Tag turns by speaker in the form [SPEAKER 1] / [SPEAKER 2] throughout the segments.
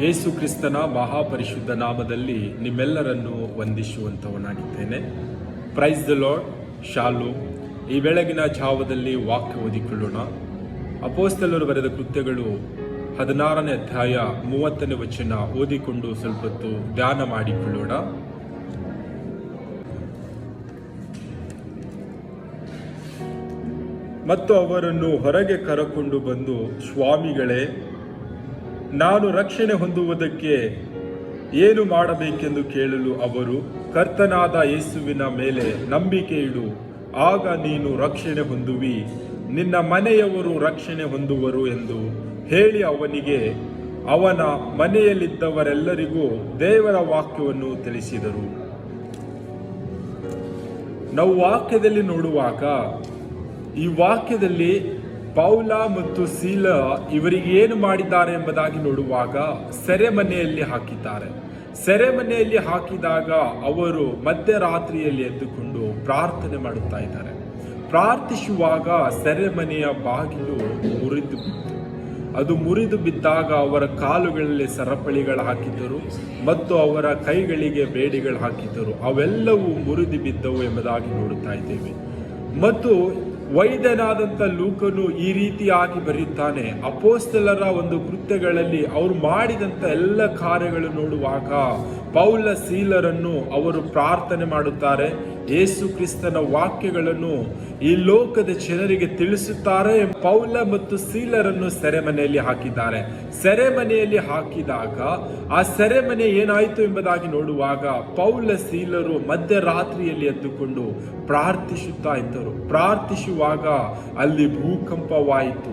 [SPEAKER 1] ಯೇಸು ಕ್ರಿಸ್ತನ ಮಹಾಪರಿಶುದ್ಧ ನಾಮದಲ್ಲಿ ನಿಮ್ಮೆಲ್ಲರನ್ನು ವಂದಿಸುವಂತವನಾಗಿದ್ದೇನೆ ಪ್ರೈಸ್ ದ ಲಾರ್ಡ್ ಶಾಲು ಈ ಬೆಳಗಿನ ಜಾವದಲ್ಲಿ ವಾಕ್ಯ ಓದಿಕೊಳ್ಳೋಣ. ಅಪೋಸ್ತಲರು ಬರೆದ ಕೃತ್ಯಗಳು ಹದಿನಾರನೇ ಅಧ್ಯಾಯ ಮೂವತ್ತನೇ ವಚನ ಓದಿಕೊಂಡು ಸ್ವಲ್ಪ ಹೊತ್ತು ಧ್ಯಾನ ಮಾಡಿಕೊಳ್ಳೋಣ. ಮತ್ತು ಅವರನ್ನು ಹೊರಗೆ ಕರಕೊಂಡು ಬಂದು ಸ್ವಾಮಿಗಳೇ ನಾನು ರಕ್ಷಣೆ ಹೊಂದುವುದಕ್ಕೆ ಏನು ಮಾಡಬೇಕೆಂದು ಕೇಳಲು ಅವರು, ಕರ್ತನಾದ ಯೇಸುವಿನ ಮೇಲೆ ನಂಬಿಕೆ ಇಡು, ಆಗ ನೀನು ರಕ್ಷಣೆ ಹೊಂದುವಿ. ನಿನ್ನ ಮನೆಯವರು ರಕ್ಷಣೆ ಹೊಂದುವರು ಎಂದು ಹೇಳಿ ಅವನಿಗೆ, ಅವನ ಮನೆಯಲ್ಲಿದ್ದವರೆಲ್ಲರಿಗೂ ದೇವರ ವಾಕ್ಯವನ್ನು ತಿಳಿಸಿದರು. ನಾವು ವಾಕ್ಯದಲ್ಲಿ ನೋಡುವಾಗ, ಈ ವಾಕ್ಯದಲ್ಲಿ ಪೌಲ ಮತ್ತು ಸೀಲ ಇವರಿಗೆ ಏನು ಮಾಡಿದ್ದಾರೆ ಎಂಬುದಾಗಿ ನೋಡುವಾಗ ಸೆರೆಮನೆಯಲ್ಲಿ ಹಾಕಿದ್ದಾರೆ. ಸೆರೆಮನೆಯಲ್ಲಿ ಹಾಕಿದಾಗ ಅವರು ಮಧ್ಯರಾತ್ರಿಯಲ್ಲಿ ಎದ್ದುಕೊಂಡು ಪ್ರಾರ್ಥನೆ ಮಾಡುತ್ತಾ ಇದ್ದಾರೆ. ಪ್ರಾರ್ಥಿಸುವಾಗ ಸೆರೆಮನೆಯ ಬಾಗಿಲು ಮುರಿದು ಬಿತ್ತು. ಅದು ಮುರಿದು ಬಿದ್ದಾಗ ಅವರ ಕಾಲುಗಳಲ್ಲಿ ಸರಪಳಿಗಳು ಹಾಕಿದ್ದರು ಮತ್ತು ಅವರ ಕೈಗಳಿಗೆ ಬೇಡಿಗಳು ಹಾಕಿದ್ದರು. ಅವೆಲ್ಲವೂ ಮುರಿದು ಬಿದ್ದವು ಎಂಬುದಾಗಿ ನೋಡುತ್ತಾ ಇದ್ದೇವೆ. ಮತ್ತು ವೈದ್ಯನಾದಂಥ ಲೂಕನು ಈ ರೀತಿಯಾಗಿ ಬರೆಯುತ್ತಾನೆ ಅಪೋಸ್ತಲರ ಒಂದು ಕೃತ್ಯಗಳಲ್ಲಿ ಅವರು ಮಾಡಿದಂಥ ಎಲ್ಲ ಕಾರ್ಯಗಳು ನೋಡುವಾಗ ಪೌಲ ಸೀಲರನ್ನು ಅವರು ಪ್ರಾರ್ಥನೆ ಮಾಡುತ್ತಾರೆ. ಯೇಸು ಕ್ರಿಸ್ತನ ವಾಕ್ಯಗಳನ್ನು ಈ ಲೋಕದ ಜನರಿಗೆ ತಿಳಿಸುತ್ತಾರೆ ಪೌಲ ಮತ್ತು ಸೀಲರನ್ನು ಸೆರೆಮನೆಯಲ್ಲಿ ಹಾಕಿದ್ದಾರೆ. ಸೆರೆಮನೆಯಲ್ಲಿ ಹಾಕಿದಾಗ ಆ ಸೆರೆಮನೆ ಏನಾಯಿತು ಎಂಬುದಾಗಿ ನೋಡುವಾಗ ಪೌಲ ಸೀಲರು ಮಧ್ಯರಾತ್ರಿಯಲ್ಲಿ ಎದ್ದುಕೊಂಡು ಪ್ರಾರ್ಥಿಸುತ್ತಾ ಇದ್ದರು. ಪ್ರಾರ್ಥಿಸುವಾಗ ಅಲ್ಲಿ ಭೂಕಂಪವಾಯಿತು.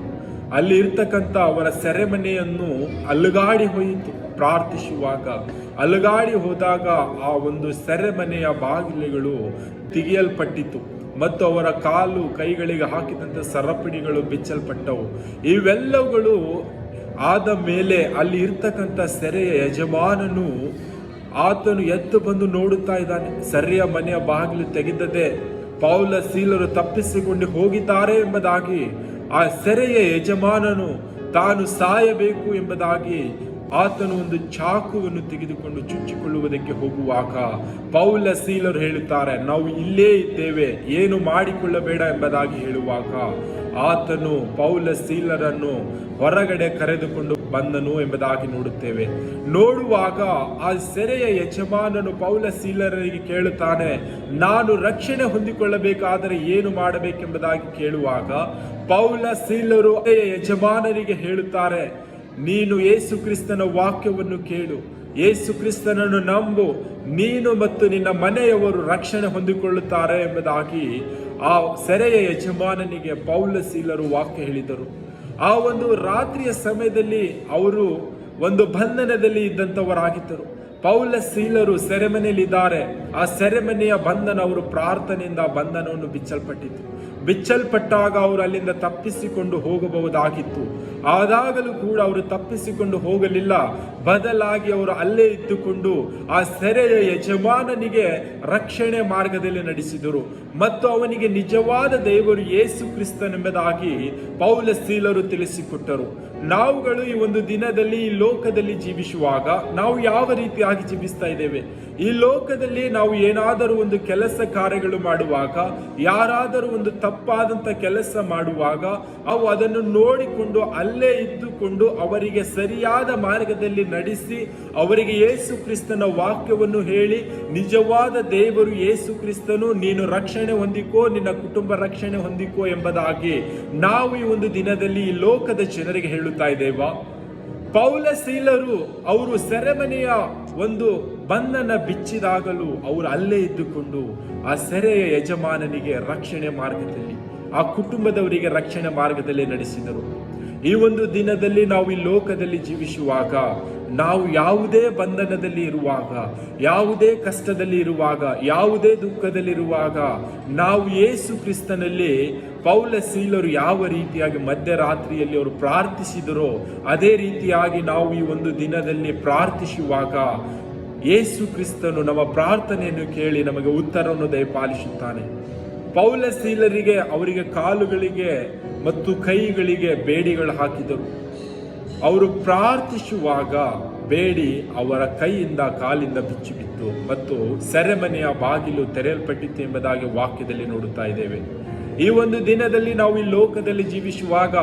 [SPEAKER 1] ಅಲ್ಲಿ ಇರ್ತಕ್ಕಂಥ ಅವರ ಸೆರೆಮನೆಯನ್ನು ಅಲುಗಾಡಿ ಹೋಯಿತು. ಪ್ರಾರ್ಥಿಸುವಾಗ, ಅಲುಗಾಡಿ ಹೋದಾಗ ಆ ಒಂದು ಸೆರೆಮನೆಯ ಬಾಗಿಲುಗಳು ತೆಗೆಯಲ್ಪಟ್ಟಿತು ಮತ್ತು ಅವರ ಕಾಲು ಕೈಗಳಿಗೆ ಹಾಕಿದಂಥ ಸರಪಣಿಗಳು ಬಿಚ್ಚಲ್ಪಟ್ಟವು. ಇವೆಲ್ಲವುಗಳು ಆದ ಮೇಲೆ ಅಲ್ಲಿ ಇರ್ತಕ್ಕಂಥ ಸೆರೆಯ ಯಜಮಾನನು ಆತನು ಎದ್ದು ಬಂದು ನೋಡುತ್ತಾ ಇದ್ದಾನೆ. ಸೆರೆಯ ಮನೆಯ ಬಾಗಿಲು ತೆಗೆದದೆ ಪೌಲ ಸೀಲರು ತಪ್ಪಿಸಿಕೊಂಡು ಹೋಗಿದ್ದಾರೆ ಎಂಬುದಾಗಿ ಆ ಸೆರೆಯ ಯಜಮಾನನು ತಾನು ಸಾಯಬೇಕು ಎಂಬುದಾಗಿ ಆತನು ಒಂದು ಚಾಕುವನ್ನು ತೆಗೆದುಕೊಂಡು ಚುಚ್ಚಿಕೊಳ್ಳುವುದಕ್ಕೆ ಹೋಗುವಾಗ ಪೌಲ ಸೀಲರು ಹೇಳುತ್ತಾರೆ, ನಾವು ಇಲ್ಲೇ ಇದ್ದೇವೆ, ಏನು ಮಾಡಿಕೊಳ್ಳಬೇಡ ಎಂಬುದಾಗಿ ಹೇಳುವಾಗ ಆತನು ಪೌಲ ಸೀಲರನ್ನು ಹೊರಗಡೆ ಕರೆದುಕೊಂಡು ಬಂದನು ಎಂಬುದಾಗಿ ನೋಡುತ್ತೇವೆ. ನೋಡುವಾಗ ಆ ಸೆರೆಯ ಯಜಮಾನನು ಪೌಲ ಸೀಲರಿಗೆ ಕೇಳುತ್ತಾನೆ, ನಾನು ರಕ್ಷಣೆ ಹೊಂದಿಕೊಳ್ಳಬೇಕಾದರೆ ಏನು ಮಾಡಬೇಕೆಂಬುದಾಗಿ ಕೇಳುವಾಗ ಪೌಲ ಸೀಲರು ಯಜಮಾನರಿಗೆ ಹೇಳುತ್ತಾರೆ ನೀನು ಯೇಸು ಕ್ರಿಸ್ತನ ವಾಕ್ಯವನ್ನು ಕೇಳು. ಯೇಸು ಕ್ರಿಸ್ತನನ್ನು ನಂಬು. ನೀನು ಮತ್ತು ನಿನ್ನ ಮನೆಯವರು ರಕ್ಷಣೆ ಹೊಂದಿಕೊಳ್ಳುತ್ತಾರೆ ಎಂಬುದಾಗಿ ಆ ಸೆರೆಯ ಯಜಮಾನನಿಗೆ ಪೌಲ ಸೀಲರು ವಾಕ್ಯ ಹೇಳಿದರು. ಆ ಒಂದು ರಾತ್ರಿಯ ಸಮಯದಲ್ಲಿ ಅವರು ಒಂದು ಬಂಧನದಲ್ಲಿ ಇದ್ದಂಥವರಾಗಿದ್ದರು. ಪೌಲ ಸೀಲರು ಸೆರೆಮನೆಯಲ್ಲಿದ್ದಾರೆ. ಆ ಸೆರೆಮನೆಯ ಬಂಧನ ಅವರು ಪ್ರಾರ್ಥನೆಯಿಂದ ಬಂಧನವನ್ನು ಬಿಚ್ಚಲ್ಪಟ್ಟಿತು ಬಿಚ್ಚಲ್ಪಟ್ಟಾಗ ಅವರು ಅಲ್ಲಿಂದ ತಪ್ಪಿಸಿಕೊಂಡು ಹೋಗಬಹುದಾಗಿತ್ತು. ಆದಾಗಲೂ ಕೂಡ ಅವರು ತಪ್ಪಿಸಿಕೊಂಡು ಹೋಗಲಿಲ್ಲ. ಬದಲಾಗಿ ಅವರು ಅಲ್ಲೇ ಇದ್ದುಕೊಂಡು ಆ ಸೆರೆಯ ಯಜಮಾನನಿಗೆ ರಕ್ಷಣೆ ಮಾರ್ಗದಲ್ಲಿ ನಡೆಸಿದರು. ಮತ್ತು ಅವನಿಗೆ ನಿಜವಾದ ದೇವರು ಯೇಸು ಕ್ರಿಸ್ತನೆಂಬುದಾಗಿ ಪೌಲ ಸೀಲರು ತಿಳಿಸಿಕೊಟ್ಟರು. ನಾವುಗಳು ಈ ಒಂದು ದಿನದಲ್ಲಿ ಈ ಲೋಕದಲ್ಲಿ ಜೀವಿಸುವಾಗ ನಾವು ಯಾವ ರೀತಿಯಾಗಿ ಜೀವಿಸ್ತಾ ಇದ್ದೇವೆ? ಈ ಲೋಕದಲ್ಲಿ ನಾವು ಏನಾದರೂ ಒಂದು ಕೆಲಸ ಕಾರ್ಯಗಳು ಮಾಡುವಾಗ, ಯಾರಾದರೂ ಒಂದು ತಪ್ಪಾದಂತ ಕೆಲಸ ಮಾಡುವಾಗ, ಅವು ಅದನ್ನು ನೋಡಿಕೊಂಡು ಅಲ್ಲೇ ಇದ್ದುಕೊಂಡು ಅವರಿಗೆ ಸರಿಯಾದ ಮಾರ್ಗದಲ್ಲಿ ನಡೆಸಿ, ಅವರಿಗೆ ಯೇಸು ಕ್ರಿಸ್ತನ ವಾಕ್ಯವನ್ನು ಹೇಳಿ, ನಿಜವಾದ ದೇವರು ಯೇಸು ಕ್ರಿಸ್ತನು, ನೀನು ರಕ್ಷಣೆ ಹೊಂದಿಕೋ, ನಿನ್ನ ಕುಟುಂಬ ರಕ್ಷಣೆ ಹೊಂದಿಕೋ ಎಂಬುದಾಗಿ ನಾವು ಈ ಒಂದು ದಿನದಲ್ಲಿ ಈ ಲೋಕದ ಜನರಿಗೆ ಹೇಳುತ್ತಾ ಇದ್ದೇವಾ? ಪೌಲ ಸೀಲರು ಅವರು ಸೆರೆಮನೆಯ ಒಂದು ಬಂಧನ ಬಿಚ್ಚಿದಾಗಲೂ ಅವರು ಅಲ್ಲೇ ಇದ್ದುಕೊಂಡು ಆ ಸೆರೆಯ ಯಜಮಾನನಿಗೆ ರಕ್ಷಣೆ ಮಾರ್ಗದಲ್ಲಿ, ಆ ಕುಟುಂಬದವರಿಗೆ ರಕ್ಷಣೆ ಮಾರ್ಗದಲ್ಲಿ ನಡೆಸಿದರು. ಈ ಒಂದು ದಿನದಲ್ಲಿ ನಾವು ಈ ಲೋಕದಲ್ಲಿ ಜೀವಿಸುವಾಗ, ನಾವು ಯಾವುದೇ ಬಂಧನದಲ್ಲಿ ಇರುವಾಗ, ಯಾವುದೇ ಕಷ್ಟದಲ್ಲಿ ಇರುವಾಗ, ಯಾವುದೇ ದುಃಖದಲ್ಲಿರುವಾಗ ನಾವು ಯೇಸು ಕ್ರಿಸ್ತನಲ್ಲಿ ಪೌಲ ಸೀಲರು ಯಾವ ರೀತಿಯಾಗಿ ಮಧ್ಯರಾತ್ರಿಯಲ್ಲಿ ಅವರು ಪ್ರಾರ್ಥಿಸಿದರೋ, ಅದೇ ರೀತಿಯಾಗಿ ನಾವು ಈ ಒಂದು ದಿನದಲ್ಲಿ ಪ್ರಾರ್ಥಿಸುವಾಗ ಯೇಸು ಕ್ರಿಸ್ತನು ನಮ್ಮ ಪ್ರಾರ್ಥನೆಯನ್ನು ಕೇಳಿ ನಮಗೆ ಉತ್ತರವನ್ನು ದಯಪಾಲಿಸುತ್ತಾನೆ. ಪೌಲ ಸೀಲರಿಗೆ, ಅವರಿಗೆ ಕಾಲುಗಳಿಗೆ ಮತ್ತು ಕೈಗಳಿಗೆ ಬೇಡಿಗಳು ಹಾಕಿದರು. ಅವರು ಪ್ರಾರ್ಥಿಸುವಾಗ ಬೇಡಿ ಅವರ ಕೈಯಿಂದ ಕಾಲಿಂದ ಬಿಚ್ಚಿ ಬಿತ್ತು ಮತ್ತು ಸೆರೆಮನೆಯ ಬಾಗಿಲು ತೆರೆಯಲ್ಪಟ್ಟಿತ್ತು ಎಂಬುದಾಗಿ ವಾಕ್ಯದಲ್ಲಿ ನೋಡುತ್ತಾ ಇದ್ದೇವೆ. ಈ ಒಂದು ದಿನದಲ್ಲಿ ನಾವು ಈ ಲೋಕದಲ್ಲಿ ಜೀವಿಸುವಾಗ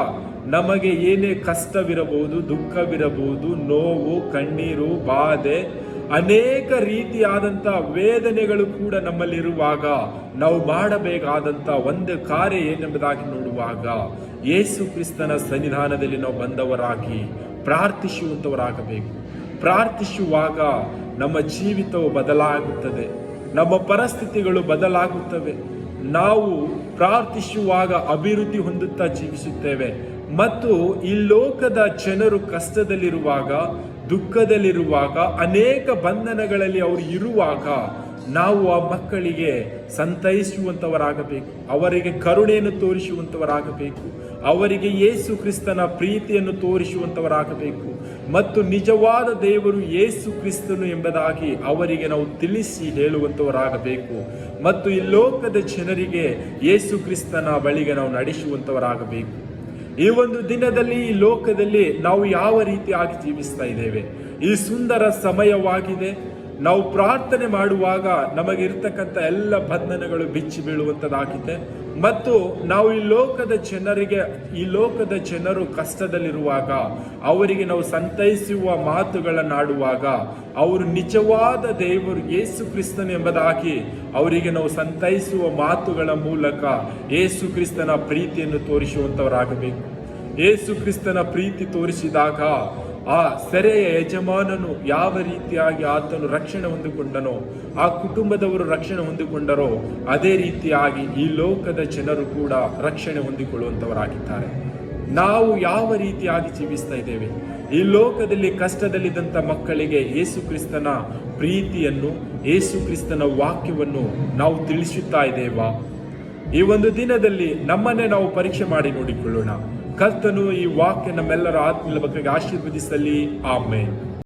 [SPEAKER 1] ನಮಗೆ ಏನೇ ಕಷ್ಟವಿರಬಹುದು, ದುಃಖವಿರಬಹುದು, ನೋವು, ಕಣ್ಣೀರು, ಬಾಧೆ, ಅನೇಕ ರೀತಿಯಾದಂಥ ವೇದನೆಗಳು ಕೂಡ ನಮ್ಮಲ್ಲಿರುವಾಗ ನಾವು ಮಾಡಬೇಕಾದಂಥ ಒಂದು ಕಾರ್ಯ ಏನೆಂಬುದಾಗಿ ನೋಡುವಾಗ ಯೇಸು ಕ್ರಿಸ್ತನ ಸನ್ನಿಧಾನದಲ್ಲಿ ನಾವು ಬಂದವರಾಗಿ ಪ್ರಾರ್ಥಿಸುವಂಥವರಾಗಬೇಕು ಪ್ರಾರ್ಥಿಸುವಾಗ ನಮ್ಮ ಜೀವಿತವು ಬದಲಾಗುತ್ತದೆ. ನಮ್ಮ ಪರಿಸ್ಥಿತಿಗಳು ಬದಲಾಗುತ್ತವೆ. ನಾವು ಪ್ರಾರ್ಥಿಸುವಾಗ ಅಭಿವೃದ್ಧಿ ಹೊಂದುತ್ತಾ ಜೀವಿಸುತ್ತೇವೆ. ಮತ್ತು ಈ ಲೋಕದ ಜನರು ಕಷ್ಟದಲ್ಲಿರುವಾಗ, ದುಃಖದಲ್ಲಿರುವಾಗ, ಅನೇಕ ಬಂಧನಗಳಲ್ಲಿ ಅವರು ಇರುವಾಗ ನಾವು ಆ ಮಕ್ಕಳಿಗೆ ಸಂತೈಸುವಂಥವರಾಗಬೇಕು ಅವರಿಗೆ ಕರುಣೆಯನ್ನು ತೋರಿಸುವಂಥವರಾಗಬೇಕು ಅವರಿಗೆ ಯೇಸು ಕ್ರಿಸ್ತನ ಪ್ರೀತಿಯನ್ನು ತೋರಿಸುವಂಥವರಾಗಬೇಕು ಮತ್ತು ನಿಜವಾದ ದೇವರು ಯೇಸು ಕ್ರಿಸ್ತನು ಎಂಬುದಾಗಿ ಅವರಿಗೆ ನಾವು ತಿಳಿಸಿ ಹೇಳುವಂಥವರಾಗಬೇಕು ಮತ್ತು ಈ ಲೋಕದ ಜನರಿಗೆ ಯೇಸು ಕ್ರಿಸ್ತನ ಬಳಿಗೆ ನಾವು ನಡೆಸುವಂಥವರಾಗಬೇಕು ಈ ಒಂದು ದಿನದಲ್ಲಿ ಈ ಲೋಕದಲ್ಲಿ ನಾವು ಯಾವ ರೀತಿಯಾಗಿ ಜೀವಿಸ್ತಾ ಇದ್ದೇವೆ? ಈ ಸುಂದರ ಸಮಯವಾಗಿದೆ. ನಾವು ಪ್ರಾರ್ಥನೆ ಮಾಡುವಾಗ ನಮಗಿರ್ತಕ್ಕಂಥ ಎಲ್ಲ ಬಂಧನಗಳು ಬಿಚ್ಚಿ ಬೀಳುವಂಥದ್ದಾಗಿದೆ. ಮತ್ತು ನಾವು ಈ ಲೋಕದ ಜನರಿಗೆ, ಈ ಲೋಕದ ಜನರು ಕಷ್ಟದಲ್ಲಿರುವಾಗ, ಅವರಿಗೆ ನಾವು ಸಂತೈಸುವ ಮಾತುಗಳನ್ನಾಡುವಾಗ, ಅವರು ನಿಜವಾದ ದೇವರು ಯೇಸು ಕ್ರಿಸ್ತನು ಎಂಬುದಾಗಿ ಅವರಿಗೆ ನಾವು ಸಂತೈಸುವ ಮಾತುಗಳ ಮೂಲಕ ಯೇಸು ಕ್ರಿಸ್ತನ ಪ್ರೀತಿಯನ್ನು ತೋರಿಸುವಂಥವರಾಗಬೇಕು. ಯೇಸು ಕ್ರಿಸ್ತನ ಪ್ರೀತಿ ತೋರಿಸಿದಾಗ ಆ ಸೆರೆಯ ಯಜಮಾನನು ಯಾವ ರೀತಿಯಾಗಿ ಆತನು ರಕ್ಷಣೆ ಹೊಂದಿಕೊಂಡನೋ, ಆ ಕುಟುಂಬದವರು ರಕ್ಷಣೆ ಹೊಂದಿಕೊಂಡರೋ, ಅದೇ ರೀತಿಯಾಗಿ ಈ ಲೋಕದ ಜನರು ಕೂಡ ರಕ್ಷಣೆ ಹೊಂದಿಕೊಳ್ಳುವಂಥವರಾಗಿದ್ದಾರೆ ನಾವು ಯಾವ ರೀತಿಯಾಗಿ ಜೀವಿಸ್ತಾ ಇದ್ದೇವೆ? ಈ ಲೋಕದಲ್ಲಿ ಕಷ್ಟದಲ್ಲಿದ್ದಂಥ ಮಕ್ಕಳಿಗೆ ಯೇಸು ಕ್ರಿಸ್ತನ ಪ್ರೀತಿಯನ್ನು, ಯೇಸು ಕ್ರಿಸ್ತನ ವಾಕ್ಯವನ್ನು ನಾವು ತಿಳಿಸುತ್ತಾ ಇದ್ದೇವಾ? ಈ ಒಂದು ದಿನದಲ್ಲಿ ನಮ್ಮನ್ನೇ ನಾವು ಪರೀಕ್ಷೆ ಮಾಡಿ ನೋಡಿಕೊಳ್ಳೋಣ. ಕರ್ತನು ಈ ವಾಕ್ಯ ನಮ್ಮೆಲ್ಲರ ಆತ್ಮೀಯ ಬಗ್ಗೆ ಆಶೀರ್ವದಿಸಲಿ. ಆಮೇಲೆ